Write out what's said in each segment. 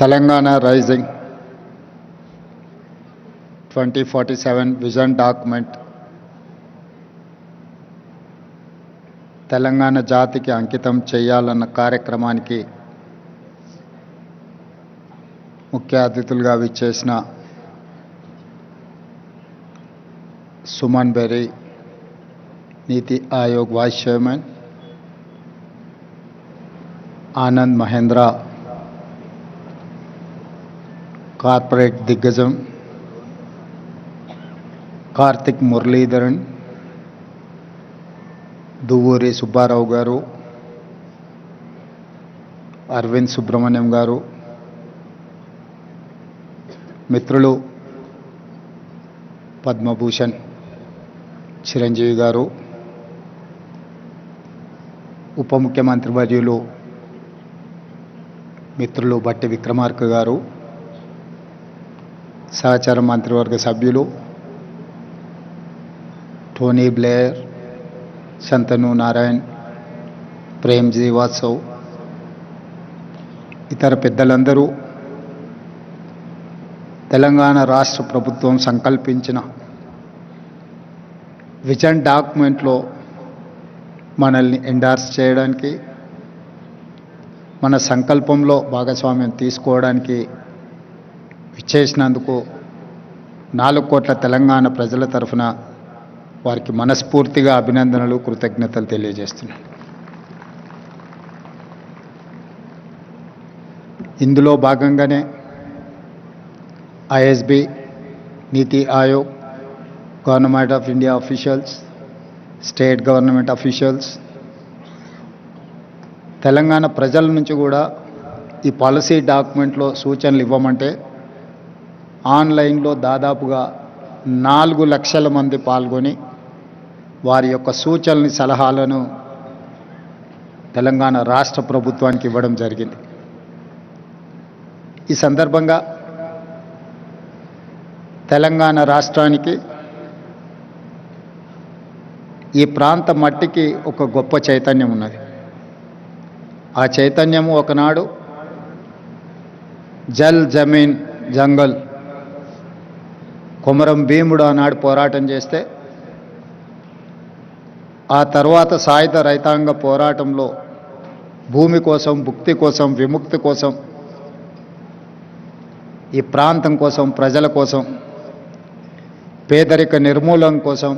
Telangana rising twenty forty seven vision document Telangana జాతికి అంకితం చేయాలన్న కార్యక్రమానికి ముఖ్య అతిథులుగా విచ్చేసిన Suman Berry NITI Aayog vice chairman Anand Mahindra corporate దిగ్గజం కార్తిక్ మురళీధరన్ దువ్వూరి సుబ్బారావు గారు అరవింద్ సుబ్రహ్మణ్యం గారు మిత్రులు పద్మభూషణ్ చిరంజీవి గారు ఉప ముఖ్యమంత్రి వర్యులు మిత్రులు బట్టి విక్రమార్క గారు సహచర మంత్రివర్గ సభ్యులు టోనీ బ్లేయర్ శంతను నారాయణ్ ప్రేమ్ జీవాత్సవ్ ఇతర పెద్దలందరూ తెలంగాణ రాష్ట్ర ప్రభుత్వం సంకల్పించిన విజన్ డాక్యుమెంట్లో మనల్ని ఎండార్స్ చేయడానికి మన సంకల్పంలో భాగస్వామ్యం తీసుకోవడానికి విచ్చేసినందుకు నాలుగు కోట్ల తెలంగాణ ప్రజల తరఫున వారికి మనస్ఫూర్తిగా అభినందనలు కృతజ్ఞతలు తెలియజేస్తున్నాను. ఇందులో భాగంగానే ISB NITI Aayog government of India officials state government officials Telangana ప్రజల నుంచి కూడా ఈ పాలసీ డాక్యుమెంట్లో సూచనలు ఇవ్వమంటే ఆన్లైన్లో దాదాపుగా నాలుగు లక్షల మంది పాల్గొని వారి యొక్క సూచనని సలహాలను తెలంగాణ రాష్ట్ర ప్రభుత్వానికి ఇవ్వడం జరిగింది. ఈ సందర్భంగా తెలంగాణ రాష్ట్రానికి ఈ ప్రాంత మట్టికి ఒక గొప్ప చైతన్యం ఉన్నది. ఆ చైతన్యము ఒకనాడు జల్ జమీన్ జంగల్ కొమరం భీముడు ఆనాడు పోరాటం చేస్తే ఆ తర్వాత సాయుధ రైతాంగ పోరాటంలో భూమి కోసం భుక్తి కోసం విముక్తి కోసం ఈ ప్రాంతం కోసం ప్రజల కోసం పేదరిక నిర్మూలన కోసం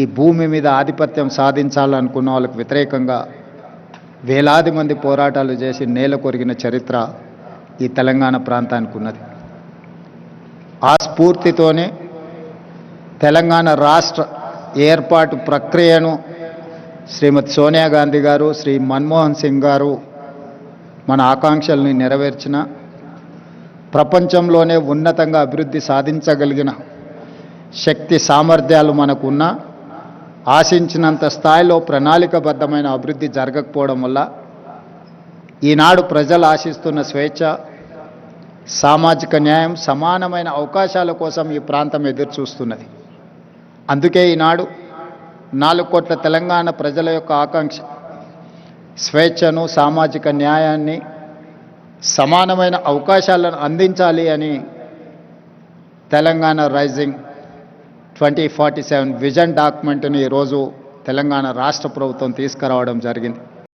ఈ భూమి మీద ఆధిపత్యం సాధించాలనుకున్న వాళ్ళకు వ్యతిరేకంగా వేలాది మంది పోరాటాలు చేసి నేల కొరిగిన చరిత్ర ఈ తెలంగాణ ప్రాంతానికి ఉన్నది. ఆ స్ఫూర్తితోనే తెలంగాణ రాష్ట్ర ఏర్పాటు ప్రక్రియను శ్రీమతి సోనియా గాంధీ గారు శ్రీ మన్మోహన్ సింగ్ గారు మన ఆకాంక్షల్ని నెరవేర్చిన ప్రపంచంలోనే ఉన్నతంగా అభివృద్ధి సాధించగలిగిన శక్తి సామర్థ్యాలు మనకున్న ఆశించినంత స్థాయిలో ప్రణాళికబద్ధమైన అభివృద్ధి జరగకపోవడం వల్ల ఈనాడు ప్రజలు ఆశిస్తున్న స్వేచ్ఛ సామాజిక న్యాయం సమానమైన అవకాశాల కోసం ఈ ప్రాంతం ఎదురు చూస్తున్నది అందుకే ఈనాడు నాలుగు కోట్ల తెలంగాణ ప్రజల యొక్క ఆకాంక్ష స్వేచ్ఛను సామాజిక న్యాయాన్ని సమానమైన అవకాశాలను అందించాలి అని Telangana rising twenty forty seven vision డాక్యుమెంట్ని ఈరోజు తెలంగాణ రాష్ట్ర ప్రభుత్వం తీసుకురావడం జరిగింది.